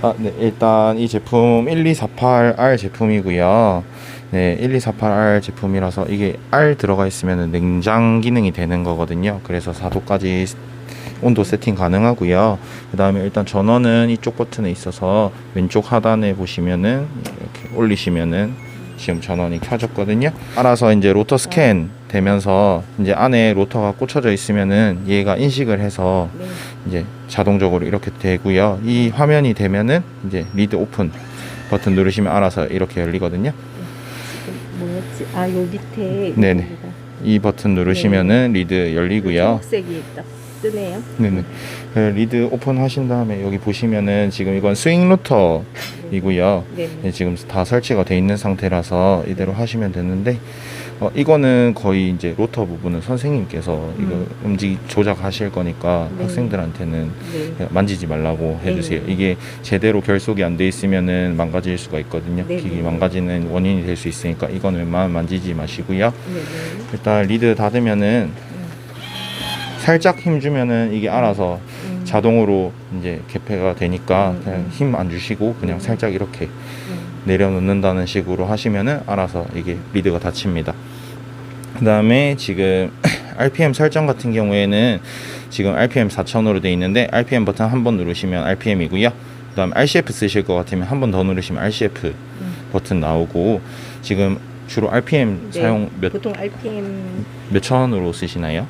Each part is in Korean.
아, 네, 일단 이 제품 1248R 제품이고요. 네, 1248R 제품이라서 이게 R 들어가 있으면 냉장 기능이 되는 거거든요. 그래서 4도까지 온도 세팅 가능하고요. 그 다음에 일단 전원은 이쪽 버튼에 있어서 왼쪽 하단에 보시면은 이렇게 올리시면은 지금 전원이 켜졌거든요. 알아서 이제 로터 스캔 되면서 이제 안에 로터가 꽂혀져 있으면은 얘가 인식을 해서 네. 이제 자동적으로 이렇게 되고요. 이 화면이 되면은 이제 리드 오픈 버튼 누르시면 알아서 이렇게 열리거든요. 뭐였지? 아, 요 밑에. 네네. 이 버튼 누르시면은 리드 열리고요. 초록색이 딱 뜨네요. 네네. 그 리드 오픈 하신 다음에 여기 보시면은 지금 이건 스윙 로터이고요. 네. 네, 지금 다 설치가 돼 있는 상태라서 이대로 하시면 되는데 어, 이거는 거의 이제 로터 부분은 선생님께서 이거 음. 움직 조작하실 거니까 네. 학생들한테는 네. 그냥 만지지 말라고 해주세요. 네. 이게 제대로 결속이 안 돼 있으면은 망가질 수가 있거든요. 네. 기기 망가지는 원인이 될 수 있으니까 이건 웬만하면 만지지 마시고요. 네. 네. 일단 리드 닫으면은 살짝 힘 주면은 이게 알아서 음. 자동으로 이제 개폐가 되니까 음, 그냥 음. 힘 안 주시고 그냥 음. 살짝 이렇게 음. 내려놓는다는 식으로 하시면은 알아서 이게 리드가 닫힙니다. 그 다음에 지금 RPM 설정 같은 경우에는 지금 RPM 4000으로 돼 있는데 RPM 버튼 한 번 누르시면 RPM이고요. 그 다음에 RCF 쓰실 것 같으면 한 번 더 누르시면 RCF 음. 버튼 나오고 지금 주로 RPM 네. 사용 몇, 보통 RPM 몇 천으로 쓰시나요?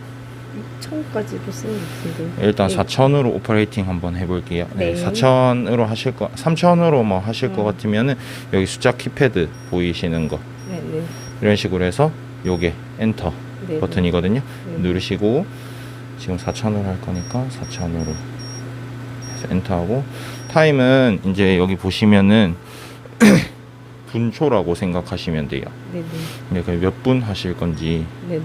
1000까지도 쓰는 것 같은데. 일단 네. 4000으로 오퍼레이팅 한번 해볼게요. 네, 네. 4000으로 하실 거, 3000으로 뭐 하실 것 음. 같으면은 여기 숫자 키패드 보이시는 거 네. 네. 이런 식으로 해서 요게 엔터 네. 버튼이거든요. 네. 누르시고 지금 4000으로 할 거니까 4000으로 해서 엔터하고 타임은 이제 여기 보시면은 분초라고 생각하시면 돼요. 네. 네. 네, 몇분 하실 건지 네. 네.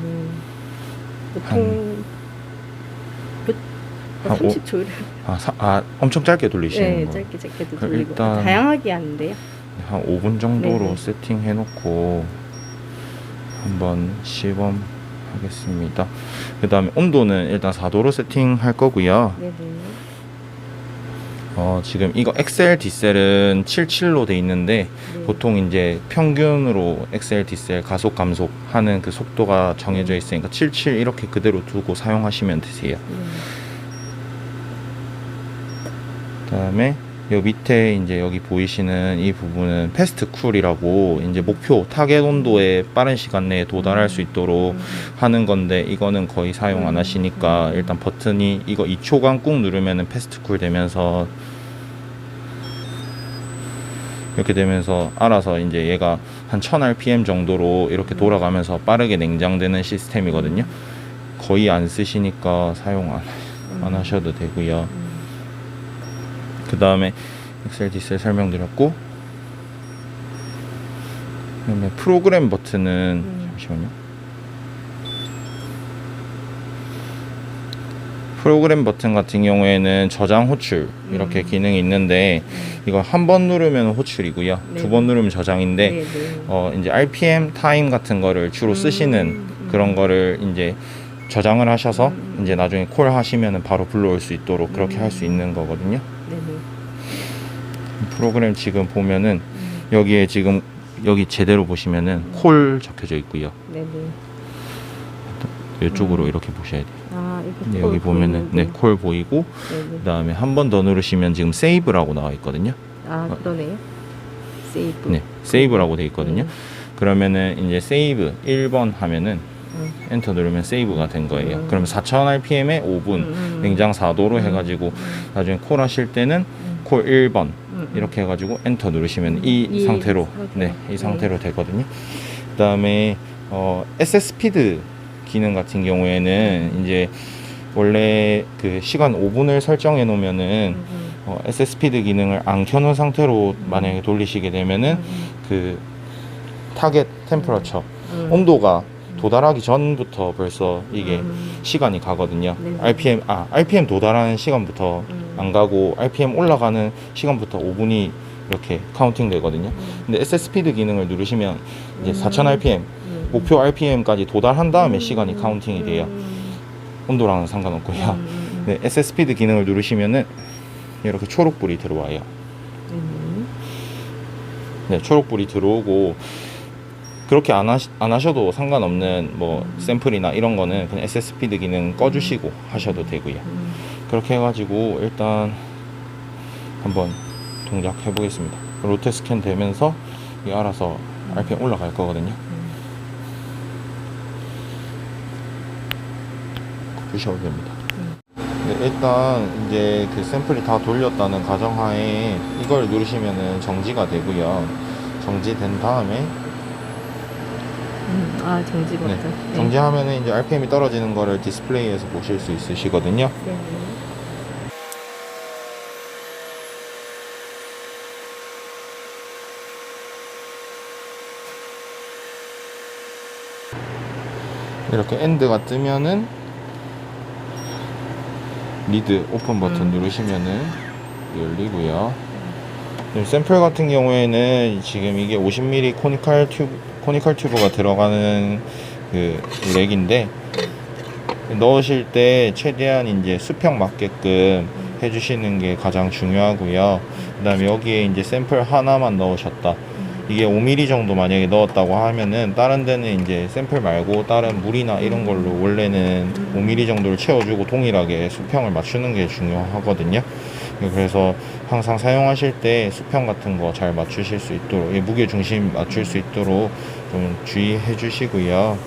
한 오- 30초를 아, 사- 아 엄청 짧게 돌리시는 네, 거. 짧게 짧게도 그럼 돌리고 일단- 다양하게 하는데요. 한 5분 정도로 네네. 세팅해 놓고 한번 시범 하겠습니다. 그 다음에 온도는 일단 4도로 세팅할 거고요. 네, 네. 어, 지금 이거 엑셀 디셀은 77로 돼 있는데 네. 보통 이제 평균으로 엑셀 디셀 가속 감속 하는 그 속도가 정해져 있으니까 77 이렇게 그대로 두고 사용하시면 되세요. 네. 그다음에 요 밑에 이제 여기 보이시는 이 부분은 패스트 쿨이라고 이제 목표 타겟 온도에 빠른 시간 내에 도달할 수 있도록 음, 하는 건데 이거는 거의 사용 안 하시니까 일단 버튼이 이거 2초간 꾹 누르면은 패스트 쿨 되면서 이렇게 되면서 알아서 이제 얘가 한 1000rpm 정도로 이렇게 돌아가면서 빠르게 냉장되는 시스템이거든요. 거의 안 쓰시니까 사용 안, 안 하셔도 되고요. 음. 그 다음에 엑셀 디셀 설명드렸고 그다음에 프로그램 버튼은 음. 잠시만요. 프로그램 버튼 같은 경우에는 저장 호출 이렇게 음. 기능이 있는데 음. 이거 한 번 누르면 호출이고요. 네. 두번 누르면 저장인데 네, 네. 어 이제 RPM 타임 같은 거를 주로 쓰시는 음, 그런 거를 이제 저장을 하셔서 음. 이제 나중에 콜 하시면은 바로 불러올 수 있도록 그렇게 할수 음. 있는 거거든요. 프로그램 지금 보면은 음. 여기에 지금 여기 제대로 보시면은 콜 적혀져 있고요. 네, 네. 이쪽으로 음. 이렇게 보셔야 돼요. 아, 이거 네, 콜 여기 보면은 네. 콜 보이고 네, 네. 그다음에 한 번 더 누르시면 지금 세이브라고 나와 있거든요. 아, 그러네요. 세이브. 네, 세이브라고 돼 있거든요. 음. 그러면은 이제 세이브 1번 하면은 음. 엔터 누르면 세이브가 된 거예요. 음. 그러면 4000rpm에 5분 음, 음. 냉장 4도로 음. 해가지고 음. 나중에 콜 하실 때는 음. 콜 1번 음. 이렇게 해가지고 엔터 누르시면 이, 이 상태로. 네, 이 네. 상태로 되거든요. 그다음에 어, SSP드 기능 같은 경우에는 이제 원래 그 시간 5분을 설정해 놓으면은 음, 음. 어, SSP드 기능을 안 켜놓은 상태로 만약에 돌리시게 되면은 음, 그 타겟 템퍼러처 음. 온도가 도달하기 전부터 벌써 이게 음. 시간이 가거든요. 네. RPM 아 RPM 도달하는 시간부터 음. 안 가고 RPM 올라가는 시간부터 5분이 이렇게 카운팅 되거든요. 음. 근데 SSP드 기능을 누르시면 이제 음. 4000 RPM 음. 목표 RPM까지 도달한 다음에 음. 시간이 카운팅이 돼요. 음. 온도랑은 상관없고요. 음, 음, 음. 네, SSP드 기능을 누르시면은 이렇게 초록불이 들어와요. 네, 초록불이 들어오고 그렇게 안, 하시, 안 하셔도 상관없는 뭐 샘플이나 이런 거는 그냥 SSP드 기능 꺼주시고 하셔도 되고요. 음. 그렇게 해가지고 일단 한번 동작 해 보겠습니다. 로테 스캔 되면서 이 알아서 RPM 올라갈 거거든요. 보셔도 됩니다. 네, 일단 이제 그 샘플이 다 돌렸다는 가정하에 이걸 누르시면은 정지가 되고요. 정지된 다음에 음. 아 정지 버튼. 네, 정지하면은 이제 RPM이 떨어지는 거를 디스플레이에서 보실 수 있으시거든요. 네. 이렇게 엔드가 뜨면은 리드 오픈 버튼 음. 누르시면은 열리고요. 지금 샘플 같은 경우에는 지금 이게 50mm 코니컬 튜브 코니컬 튜브가 들어가는 그 렉인데 넣으실 때 최대한 이제 수평 맞게끔 해주시는 게 가장 중요하고요. 그 다음에 여기에 이제 샘플 하나만 넣으셨다. 이게 5mm 정도 만약에 넣었다고 하면은 다른 데는 이제 샘플 말고 다른 물이나 이런 걸로 원래는 5mm 정도를 채워주고 동일하게 수평을 맞추는 게 중요하거든요. 그래서 항상 사용하실 때 수평 같은 거 잘 맞추실 수 있도록 예, 무게 중심 맞출 수 있도록 좀 주의해 주시고요.